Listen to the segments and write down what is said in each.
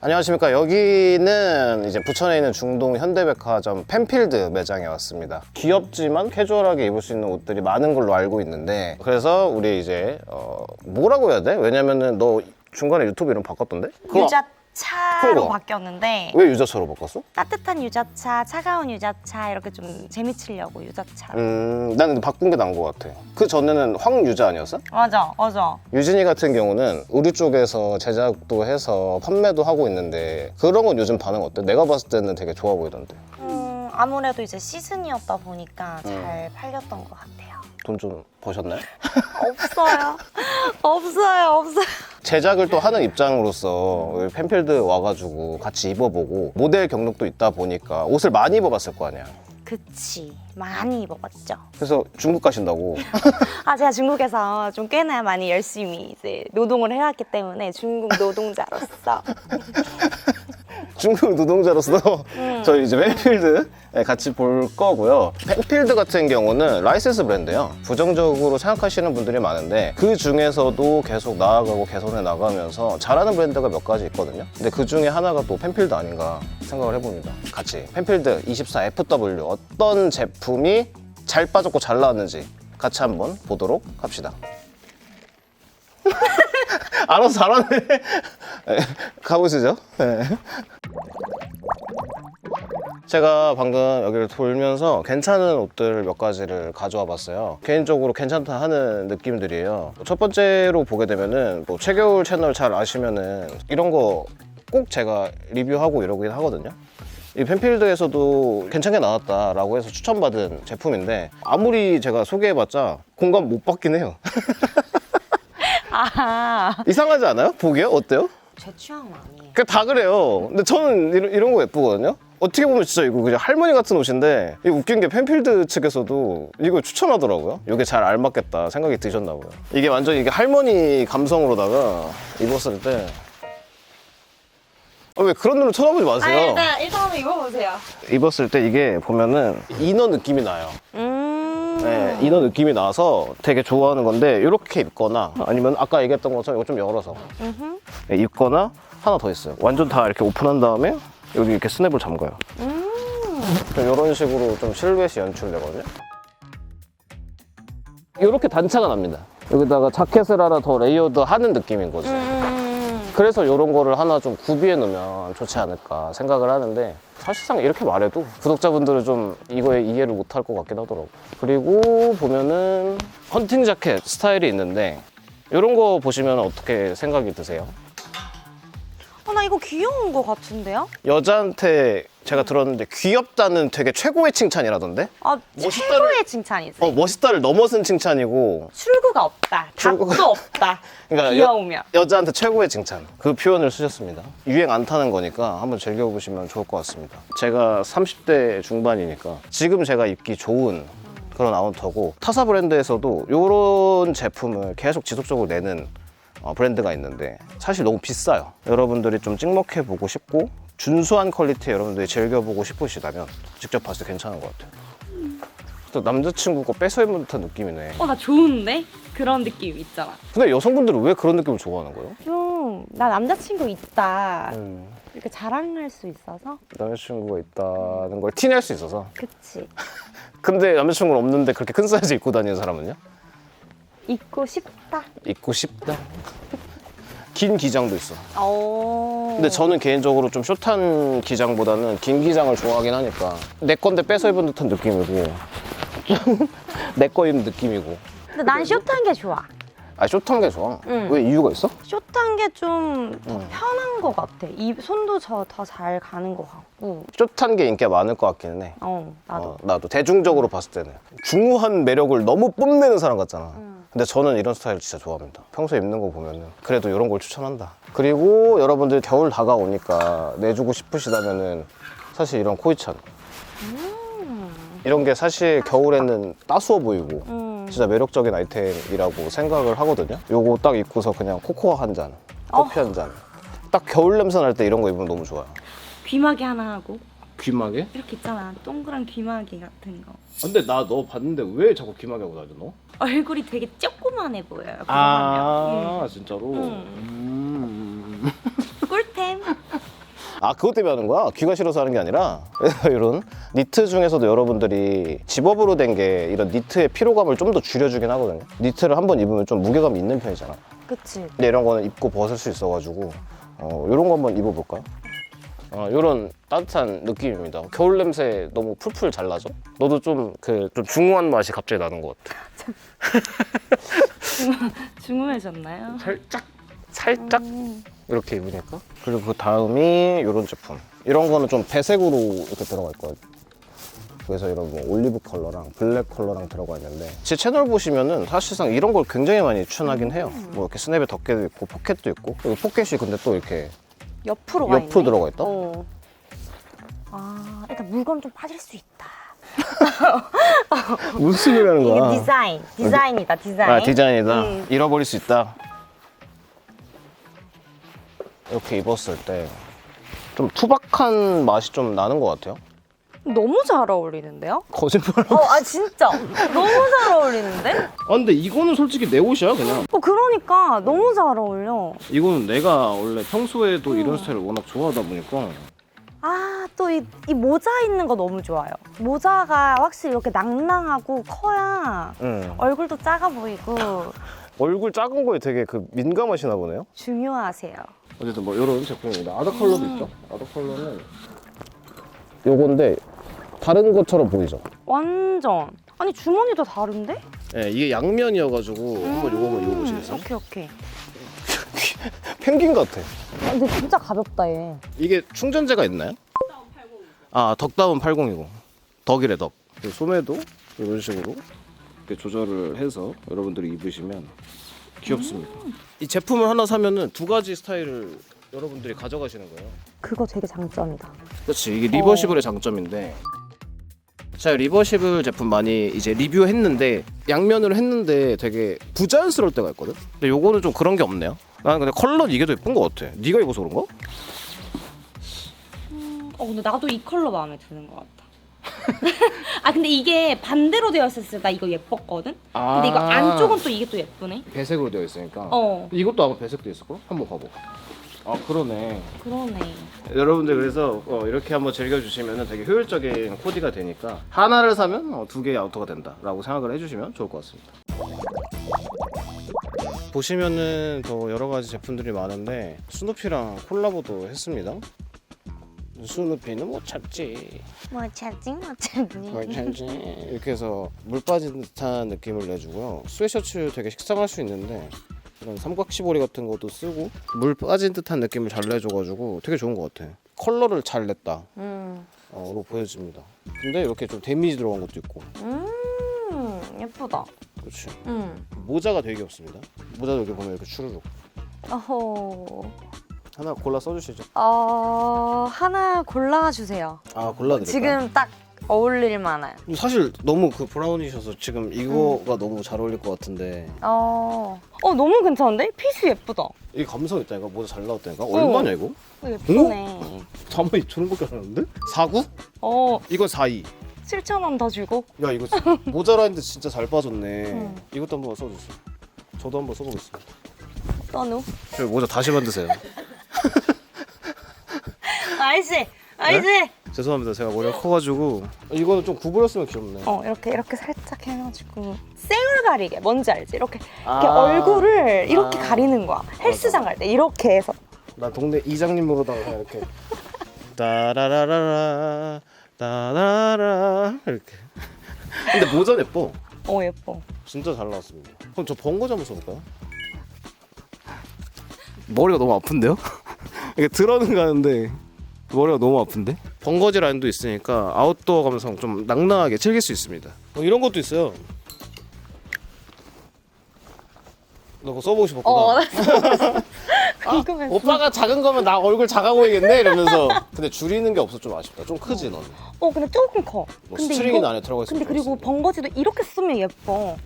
안녕하십니까 여기는 이제 부천에 있는 중동 현대백화점 펜필드 매장에 왔습니다 귀엽지만 캐주얼하게 입을 수 있는 옷들이 많은 걸로 알고 있는데 그래서 우리 이제 어, 뭐라고 해야 돼? 왜냐면은 너 중간에 유튜브 이름 바꿨던데? 그거 유자 차로 그거. 바뀌었는데 왜 유자처로 바꿨어? 따뜻한 유자차, 차가운 유자차 이렇게 좀 재미치려고 유자차. 음 나는 근데 바꾼 게 나은 것 같아 그 전에는 황유자 아니었어? 맞아, 맞아. 유진이 같은 경우는 의류 쪽에서 제작도 해서 판매도 하고 있는데 그런 건 요즘 반응 어때? 내가 봤을 때는 되게 좋아 보이던데 음, 아무래도 이제 시즌이었다 보니까 음. 잘 팔렸던 것 같아요. 돈 좀 버셨나요? 없어요. 없어요, 없어요. 제작을 또 하는 입장으로서 펜필드 와가지고 같이 입어보고 모델 경력도 있다 보니까 옷을 많이 입어봤을 거 아니야. 그치. 많이 입어봤죠. 그래서 중국 가신다고. 아, 제가 중국에서 좀 꽤나 많이 열심히 이제 노동을 해왔기 때문에 중국 노동자로서 중국 노동자로서 음. 저희 이제 펜필드 같이 볼 거고요. 펜필드 같은 경우는 라이센스 브랜드예요. 부정적으로 생각하시는 분들이 많은데 그 중에서도 계속 나아가고 개선해 나가면서 잘하는 브랜드가 몇 가지 있거든요. 근데 그 중에 하나가 또 펜필드 아닌가 생각을 해봅니다. 같이 펜필드 24FW 어떤 제품이 잘 빠졌고 잘 나왔는지 같이 한번 보도록 합시다. 알아서 잘하네. 네, 가보시죠. 네. 제가 방금 여기를 돌면서 괜찮은 옷들 몇 가지를 가져와 봤어요. 개인적으로 괜찮다 하는 느낌들이에요. 첫 번째로 보게 되면은 뭐 최겨울 채널 잘 아시면은 이런 거 꼭 제가 리뷰하고 이러긴 하거든요. 이 펜필드에서도 괜찮게 나왔다라고 해서 추천받은 제품인데 아무리 제가 소개해봤자 공감 못 받긴 해요. 아, 이상하지 않아요? 보기에 어때요? 제 취향은 아니에요. 그다 그래요. 근데 저는 이런, 이런 거 예쁘거든요. 어떻게 보면 진짜 이거 그냥 할머니 같은 옷인데 이 웃긴 게 펜필드 측에서도 이거 추천하더라고요. 이게 잘 알맞겠다 생각이 드셨나 봐요. 이게 완전 이게 할머니 감성으로다가 입었을 때. 아, 왜 그런 눈으로 쳐다보지 마세요. 일단, 일단 한번 입어보세요. 입었을 때 이게 보면은 이너 느낌이 나요. 음. 네, 이너 느낌이 나서 되게 좋아하는 건데 이렇게 입거나 아니면 아까 얘기했던 것처럼 이거 좀 열어서. 네, 입거나 하나 더 있어요. 완전 다 이렇게 오픈한 다음에 여기 이렇게 스냅을 잠가요. 음. 이런 식으로 좀 실루엣이 연출되거든요. 이렇게 단차가 납니다. 여기다가 자켓을 하나 더 레이어드 하는 느낌인 거죠. 음. 그래서 이런 거를 하나 좀 구비해 놓으면 좋지 않을까 생각을 하는데 사실상 이렇게 말해도 구독자분들은 좀 이거에 이해를 못할 것 같긴 하더라고. 그리고 보면은 헌팅 자켓 스타일이 있는데 이런 거 보시면 어떻게 생각이 드세요? 어, 나 이거 귀여운 거 같은데요? 여자한테 제가 들었는데 귀엽다는 되게 최고의 칭찬이라던데? 아, 멋있다를- 최고의 칭찬이지. 어, 멋있다를 넘어선 칭찬이고 출구가 없다. 출구가- 답도 없다. 그러니까 귀여우면. 여, 자한테 최고의 칭찬 그 표현을 쓰셨습니다 유행 안 타는 거니까 한번 즐겨보시면 좋을 것 같습니다 제가 30대 중반이니까 지금 제가 입기 좋은 그런 아우터고 타사 브랜드에서도 이런 제품을 계속 지속적으로 내는 어, 브랜드가 있는데 사실 너무 비싸요 여러분들이 좀 찍먹해 보고 싶고 준수한 퀄리티 여러분들이 즐겨보고 싶으시다면 직접 봤을 때 괜찮은 것 같아요 또 남자친구 거 뺏어 입은 듯한 느낌이네 어, 나 좋은데? 그런 느낌 있잖아. 근데 여성분들은 왜 그런 느낌을 좋아하는 거예요? 좀, 나 남자친구 있다. 음. 이렇게 자랑할 수 있어서? 남자친구가 있다는 걸 티낼 수 있어서 그치. 근데 남자친구는 없는데 그렇게 큰 사이즈 입고 다니는 사람은요? 입고 싶다. 입고 싶다 긴 기장도 있어 오. 근데 저는 개인적으로 좀 숏한 기장보다는 긴 기장을 좋아하긴 하니까 내 건데 뺏어 입은 듯한 느낌이고 내 거 입은 느낌이고 근데 난 숏한 게 좋아. 아 숏한 게 좋아 응. 왜 이유가 있어? 숏한 게 좀 더 응. 편한 것 같아. 이 손도 저 더 잘 가는 것 같고. 숏한 게 인기가 많을 것 같기는 해 어, 나도. 어, 나도 대중적으로 봤을 때는 중후한 매력을 너무 뽐내는 사람 같잖아. 음. 근데 저는 이런 스타일 진짜 좋아합니다. 평소에 입는 거 보면은 그래도 이런 걸 추천한다. 그리고 여러분들 겨울 다가오니까 내주고 싶으시다면은 사실 이런 코이찬 이런 게 사실 겨울에는 따스워 보이고 음. 진짜 매력적인 아이템이라고 생각을 하거든요. 요거 딱 입고서 그냥 코코아 한 잔, 커피 한 잔. 딱 겨울 냄새 날 때 이런 거 입으면 너무 좋아요. 귀마개 하나 하고. 귀마개? 이렇게 있잖아. 동그란 귀마개 같은 거. 근데 나 너 봤는데 왜 자꾸 귀마개 하고 다녀 너? 얼굴이 되게 조그만해 보여요. 그거 아 하면. 진짜로? 응. 음. 꿀템. 아 그것 때문에 하는 거야? 귀가 싫어서 하는 게 아니라 그래서 이런 니트 중에서도 여러분들이 집업으로 된 게 이런 니트의 피로감을 좀 더 줄여주긴 하거든요 니트를 한 번 입으면 좀 무게감이 있는 편이잖아 그치. 근데 이런 거는 입고 벗을 수 있어가지고 어, 이런 거 한번 입어볼까요? 어, 이런 따뜻한 느낌입니다. 겨울 냄새 너무 풀풀 잘 나죠? 너도 좀 그 좀 중후한 맛이 갑자기 나는 것 같아. 주문하셨나요? 살짝 살짝? 음. 이렇게 입으니까? 그리고 그 다음이 이런 제품. 이런 거는 좀 배색으로 이렇게 들어갈 거예요 그래서 이런 뭐 올리브 컬러랑 블랙 컬러랑 들어가 있는데 제 채널 보시면은 사실상 이런 걸 굉장히 많이 추천하긴 해요. 뭐 이렇게 스냅에 덮개도 있고 포켓도 있고 포켓이 근데 또 이렇게 옆으로 가 옆으로 있네? 들어가 있다? 어. 아, 일단 물건 좀 빠질 수 있다. 무슨 소리라는 이게 디자인. 디자인이다, 디자인. 아 디자인이다 음. 잃어버릴 수 있다 이렇게 입었을 때 좀 투박한 맛이 좀 나는 것 같아요 너무 잘 어울리는데요? 거짓말 어, 아 진짜 너무 잘 어울리는데? 아 근데 이거는 솔직히 내 옷이야 그냥 어 그러니까 너무 잘 어울려. 이거는 내가 원래 평소에도 이런 스타일을 워낙 좋아하다 보니까 아또이이 모자 있는 거 너무 좋아요. 모자가 확실히 이렇게 낭낭하고 커야 응. 얼굴도 작아 보이고 얼굴 작은 거에 되게 그 민감하시나 보네요 중요하세요. 어쨌든 뭐 이런 제품입니다 아더 컬러도 있죠 아더 컬러는 요건데 다른 것처럼 보이죠 완전. 아니 주머니도 다른데? 네, 이게 양면이어가지고 한번 요거만 입어보시겠어요? 오케이 오케이. 펭귄 같아 아, 근데 진짜 가볍다 얘. 이게 충전재가 있나요? 아 덕다운 8020 덕이래 덕 그리고 소매도 이런 식으로 이렇게 조절을 해서 여러분들이 입으시면 귀엽습니다 이 제품을 하나 사면은 두 가지 스타일을 여러분들이 가져가시는 거예요 그거 되게 장점이다. 그렇지 이게 리버시블의 장점인데 제가 리버시블 제품 많이 이제 리뷰했는데 양면으로 했는데 되게 부자연스러울 때가 있거든 근데 요거는 좀 그런 게 없네요 나는 근데 컬러는 이게 더 예쁜 것 같아 네가 입어서 그런가? 어 근데 나도 이 컬러 마음에 드는 것 같아. 아 근데 이게 반대로 되었을 때나 이거 예뻤거든. 근데 이거 안쪽은 또 이게 또 예쁘네. 배색으로 되어 있으니까 어 이것도 아마 배색도 있을 걸? 한번 봐봐 아 그러네 그러네. 여러분들 그래서 어, 이렇게 한번 즐겨주시면 되게 효율적인 코디가 되니까 하나를 사면 어, 두 개의 아우터가 된다라고 생각을 해주시면 좋을 것 같습니다. 보시면은 더 여러 가지 제품들이 많은데 스누피랑 콜라보도 했습니다. 스누피는 못 찾지. 뭐 찾지 뭐 찾지. 못 찾지. 이렇게 해서 물 빠진 듯한 느낌을 내주고요. 스웨셔츠 되게 식상할 수 있는데 이런 삼각시보리 같은 것도 쓰고 물 빠진 듯한 느낌을 잘 내줘가지고 되게 좋은 것 같아. 컬러를 잘 냈다. 음. 어, 로 보여집니다. 근데 이렇게 좀 데미지 들어간 것도 있고, 음 예쁘다. 그렇지. 음. 모자가 되게 귀엽습니다. 모자도 이렇게 보면 이렇게 추르륵. 어호. 하나 골라 써주시죠. 어 하나 골라 주세요. 아 골라 드릴까요? 지금 딱 어울릴 만한. 사실 너무 그 브라운이셔서 지금 이거가 너무 잘 어울릴 것 같은데 어. 어 너무 괜찮은데? 핏이 예쁘다. 이 감성 있다니까 모자 잘 나왔다니까 얼마냐 이거? 어, 예쁘네. 4만 2천 원밖에 안 하는데? 49? 어 이건 42. 7천 원 더 주고. 야 이거 모자라는데 진짜 잘 빠졌네. 응. 이것도 한번 써주세요. 저도 한번 써보겠습니다. 떠누. 저 모자 다시 만드세요. 아이씨, 아이씨. 죄송합니다. 제가 머리가 커가지고 이거는 좀 구부렸으면 귀엽네. 어 이렇게 이렇게 살짝 해가지고 쌩을 가리게 뭔지 알지? 이렇게 이렇게 아. 얼굴을 이렇게 아. 가리는 거야. 헬스장 갈 때 이렇게 해서. 나 동네 이장님으로다가 그냥 이렇게 따라라라라 따라라 이렇게. 근데 모자 예뻐. 어 예뻐. 진짜 잘 나왔습니다. 그럼 저 번거지 한번 써볼까요? 머리가 너무 아픈데요? 이게 들어는 가는데 머리가 너무 아픈데? 번거지 라인도 있으니까 아웃도어 감성 좀 낭낭하게 즐길 수 있습니다. 어, 이런 것도 있어요. 너 그거 써보고 싶었구나. 어, 나 궁금했어. 오빠가 작은 거면 나 얼굴 작아 보이겠네 이러면서 근데 줄이는 게 없어 좀 아쉽다 좀 크지 너는 어 근데 조금 커. 뭐 스트링이 안에 들어가 있으면 근데 그리고. 번거지도 이렇게 쓰면 예뻐.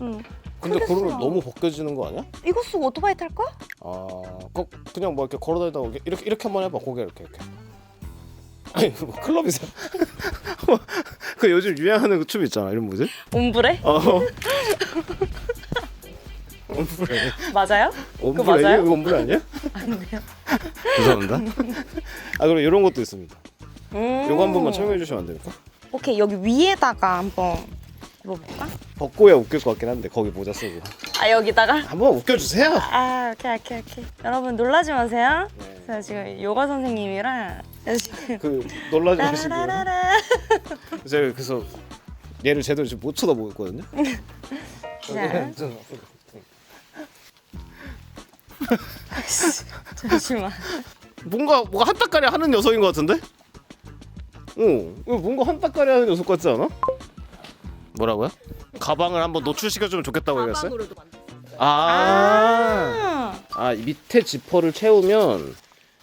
응. 근데 크게 쓰라. 너무 벗겨지는 거 아니야? 이거 쓰고 오토바이 탈 거야? 아 그, 그냥 뭐 이렇게 걸어다니다가 이렇게, 이렇게 한번 해봐 고개 이렇게 이렇게 아니 뭐 클럽이세요? 그 요즘 유행하는 그 춤 있잖아 이름 뭐지? 옴브레? 어 엄브레 맞아요? 엄브레 맞아요? 이거 엄브레 아니야? 안 돼요? 죄송합니다. 아 그럼 이런 것도 있습니다. 음. 이거 한 번만 설명해 주시면 안 될까? 오케이 여기 위에다가 한번 입어볼까? 벗고야 웃길 것 같긴 한데 거기 모자 쓰고 아 여기다가? 한번 웃겨주세요. 아 오케이 오케이 오케이 여러분 놀라지 마세요 네. 제가 지금 요가 선생님이랑 그 놀라지 마시고요. 라라라라 제가 그래서 얘를 제대로 지금 못 쳐다보고 있거든요. 자 잠시만 뭔가 뭔가 한따까리 하는 녀석인 것 같은데? 어, 이거 뭔가 한따까리 하는 녀석 같지 않아? 뭐라고요? 가방을 한번 노출시켜주면 좋겠다고 얘기했어요? 가방으로도 아, 아 아, 이 밑에 지퍼를 채우면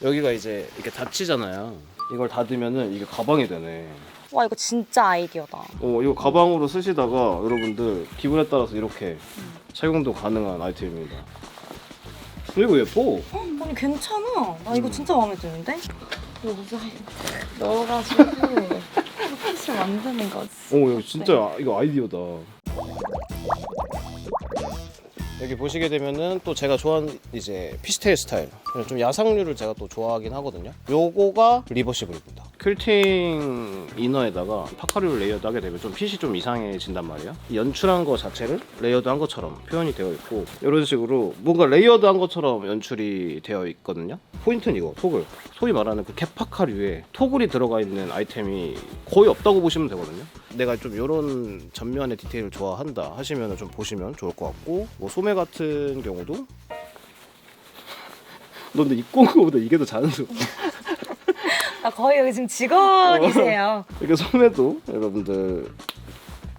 여기가 이제 이렇게 닫히잖아요. 이걸 닫으면은 이게 가방이 되네. 와 이거 진짜 아이디어다 어, 이거 가방으로 쓰시다가 여러분들 기분에 따라서 이렇게 착용도 가능한 아이템입니다. 그리고 예뻐. 아니 괜찮아 나 이거 진짜 마음에 드는데? 이거 무슨 넣어가지고 포켓을 만드는 거지 어, 이거 진짜 이거 아이디어다. 여기 보시게 되면은 또 제가 좋아하는 이제 피스테일 스타일. 좀 야상류를 제가 또 좋아하긴 하거든요. 요거가 리버시블입니다 퀼팅 이너에다가 파카류를 레이어드 하게 되면 좀 핏이 좀 이상해진단 이 연출한 거 자체를 레이어드 한 것처럼 표현이 되어 있고 이런 식으로 뭔가 레이어드 한 것처럼 연출이 되어 있거든요. 포인트는 이거 토글. 소위 말하는 그 개파카류에 토글이 들어가 있는 아이템이 거의 없다고 보시면 되거든요. 내가 좀 이런 전면의 디테일을 좋아한다 하시면 좀 보시면 좋을 것 같고 뭐 소매 같은 경우도 너 근데 입고 온 거보다 이게 더 자연스러워 나 거의 여기 지금 직원이세요 이렇게 소매도 여러분들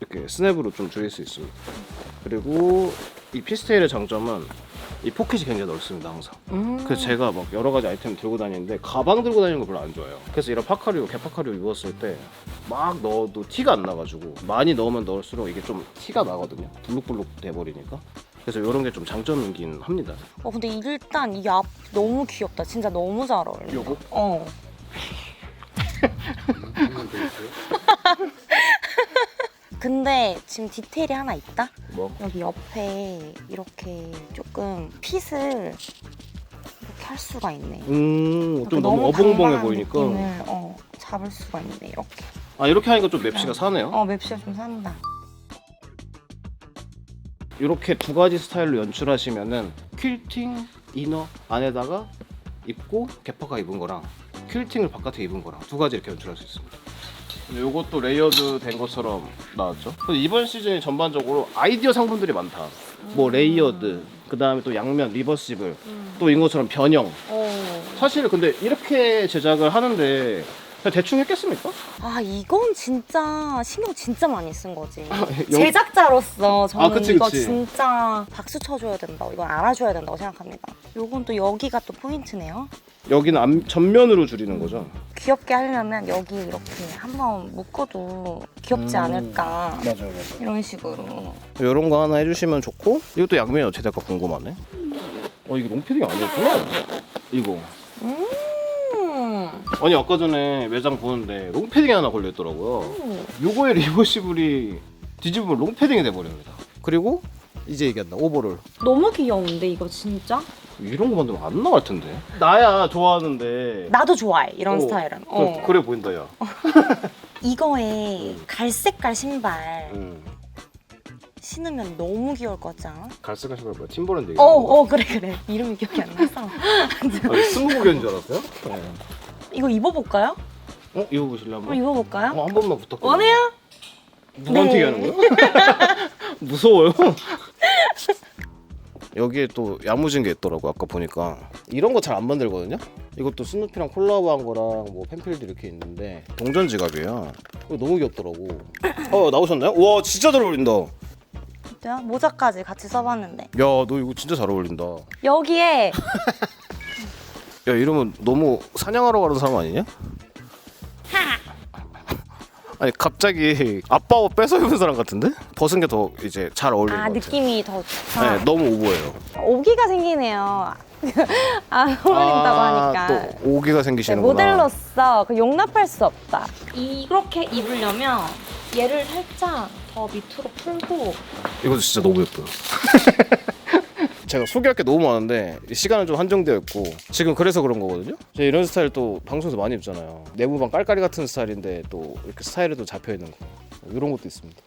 이렇게 스냅으로 좀 줄일 수 있습니다 그리고 이 피스테일의 장점은 이 포켓이 굉장히 넓습니다 항상 음. 그래서 제가 막 여러 가지 아이템 들고 다니는데 가방 들고 다니는 거 별로 안 좋아해요. 그래서 이런 파카류, 개파카류 입었을 때 막 넣어도 티가 안 나가지고 많이 넣으면 넣을수록 이게 좀 티가 나거든요. 블룩블룩 돼버리니까. 그래서 이런 게 좀 장점이긴 합니다. 어 근데 일단 이 앞 너무 귀엽다 진짜 너무 잘 어울려 요거? 어 근데 지금 디테일이 하나 있다 뭐? 여기 옆에 이렇게 조금 핏을 이렇게 할 수가 있네 음, 좀 너무 어벙벙해 보이니까. 느낌을, 어, 잡을 수가 있네 이렇게 아 이렇게 하니까 좀 맵시가 사네요. 어 맵시가 좀 산다 이렇게 두 가지 스타일로 연출하시면은 퀼팅 이너 안에다가 입고 개파가 입은 거랑 퀼팅을 바깥에 입은 거랑 두 가지 이렇게 연출할 수 있습니다. 이것도 레이어드 된 것처럼 나왔죠. 이번 시즌이 전반적으로 아이디어 상품들이 많다. 뭐 레이어드, 그 다음에 또 양면 리버시블, 또 이것처럼 변형. 어. 사실 근데 이렇게 제작을 하는데 그냥 대충 했겠습니까? 아 이건 진짜 신경 진짜 많이 쓴 거지 영- 제작자로서 저는 아, 그치, 이거 그치. 진짜 박수 쳐줘야 된다고 이건 알아줘야 된다고 생각합니다 요건 또 여기가 또 포인트네요 여기는 앞- 전면으로 줄이는 거죠. 귀엽게 하려면 여기 이렇게 한번 묶어도 귀엽지 음. 않을까. 맞아요, 맞아요. 이런 식으로. 이런 거 하나 해주시면 좋고 이것도 양면이 어떻게 될까 궁금하네. 어 이게 롱패딩이 아니었구나. 이거. 음. 아니 아까 전에 매장 보는데 롱패딩이 하나 걸려있더라고요. 요거의 리버시블이 뒤집으면 롱패딩이 돼버립니다. 그리고 이제 얘기한다 오버롤. 너무 귀여운데 이거 진짜 이런 거 만들면 안 나갈 텐데 나야 좋아하는데 나도 좋아해 이런 어, 스타일은 그, 어. 그래 보인다 야 이거에 갈색깔 신발 음. 신으면 너무 귀여울 것 같지 않아? 갈색깔 신발 뭐야 팀버랜드 어, 어 그래 그래 이름이 기억이 안 나서 스무고개인 줄 알았어요? 네. 이거 입어볼까요? 어? 입어보실래 한번 한번? 입어볼까요? 어, 한 번만 부탁드려요 원해요? 누구한테 네. 얘기하는 거야? 무서워요. 여기에 또 야무진 게 있더라고 아까 보니까 이런 거 잘 안 만들거든요. 이것도 스누피랑 콜라보한 거랑 뭐 펜필도 이렇게 있는데 동전 지갑이에요. 이거 너무 귀엽더라고. 어 나오셨나요? 와 진짜 잘 어울린다. 야 진짜 모자까지 같이 써봤는데 너 이거 진짜 잘 어울린다. 여기에 야 이러면 너무 사냥하러 가는 사람 아니냐? 아니 갑자기 아빠 옷 뺏어 입은 사람 같은데? 벗은 게 더 이제 잘 어울리는 아 것 같아. 느낌이 더 좋다 네, 너무 오버예요. 오기가 생기네요 안 어울린다고 하니까 또 오기가 네, 생기시는구나. 모델로서 그 용납할 수 없다 이렇게 입으려면 얘를 살짝 더 밑으로 풀고 이거 진짜 너무 예뻐요. 제가 소개할 게 너무 많은데 시간은 좀 한정되어 있고 지금 그래서 그런 거거든요. 제가 이런 스타일 또 방송에서 많이 입잖아요. 내부방 깔깔이 같은 스타일인데 또 이렇게 스타일에 도 잡혀 있는 거 이런 것도 있습니다.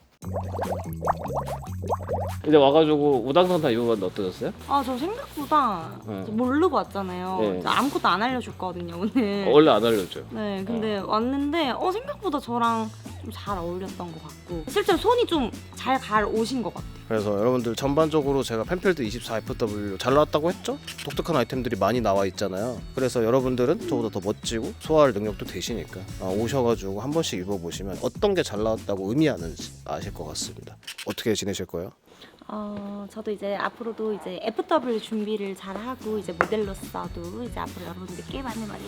이제 와가지고 우당탕탕 입어봤는데 어떠셨어요? 아 저 생각보다 네. 저 모르고 왔잖아요. 네. 저 아무것도 안 알려줬거든요 오늘. 원래 안 알려줘요. 네, 근데 왔는데 어 생각보다 저랑 좀 잘 어울렸던 것 같고 실제로 손이 좀 잘갈 오신 것 같아요. 그래서 여러분들 전반적으로 제가 펜필드 24FW 잘 나왔다고 했죠? 독특한 아이템들이 많이 나와 있잖아요. 그래서 여러분들은 저보다 더 멋지고 소화할 능력도 되시니까 아, 오셔가지고 한 번씩 입어보시면 어떤 게 잘 나왔다고 의미하는지 아실 것 같습니다. 어떻게 지내실 거예요? 어 저도 이제 앞으로도 이제 FW 준비를 잘 하고 이제 모델로서도 이제 앞으로 여러분들께 많이 많이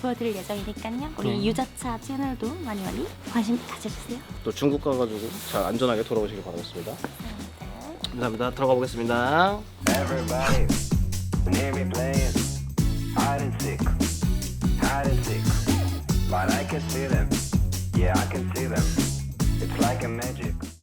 보여드릴 예정이니까요. 우리 음. 유자차 채널도 많이 많이 관심 가져주세요. 또 중국 가가지고 잘 안전하게 돌아오시길 바라겠습니다. 감사합니다. 들어가 보겠습니다. Everybody near me playing hide and seek, hide and seek. But I can see them, yeah, I can see them. It's like a magic.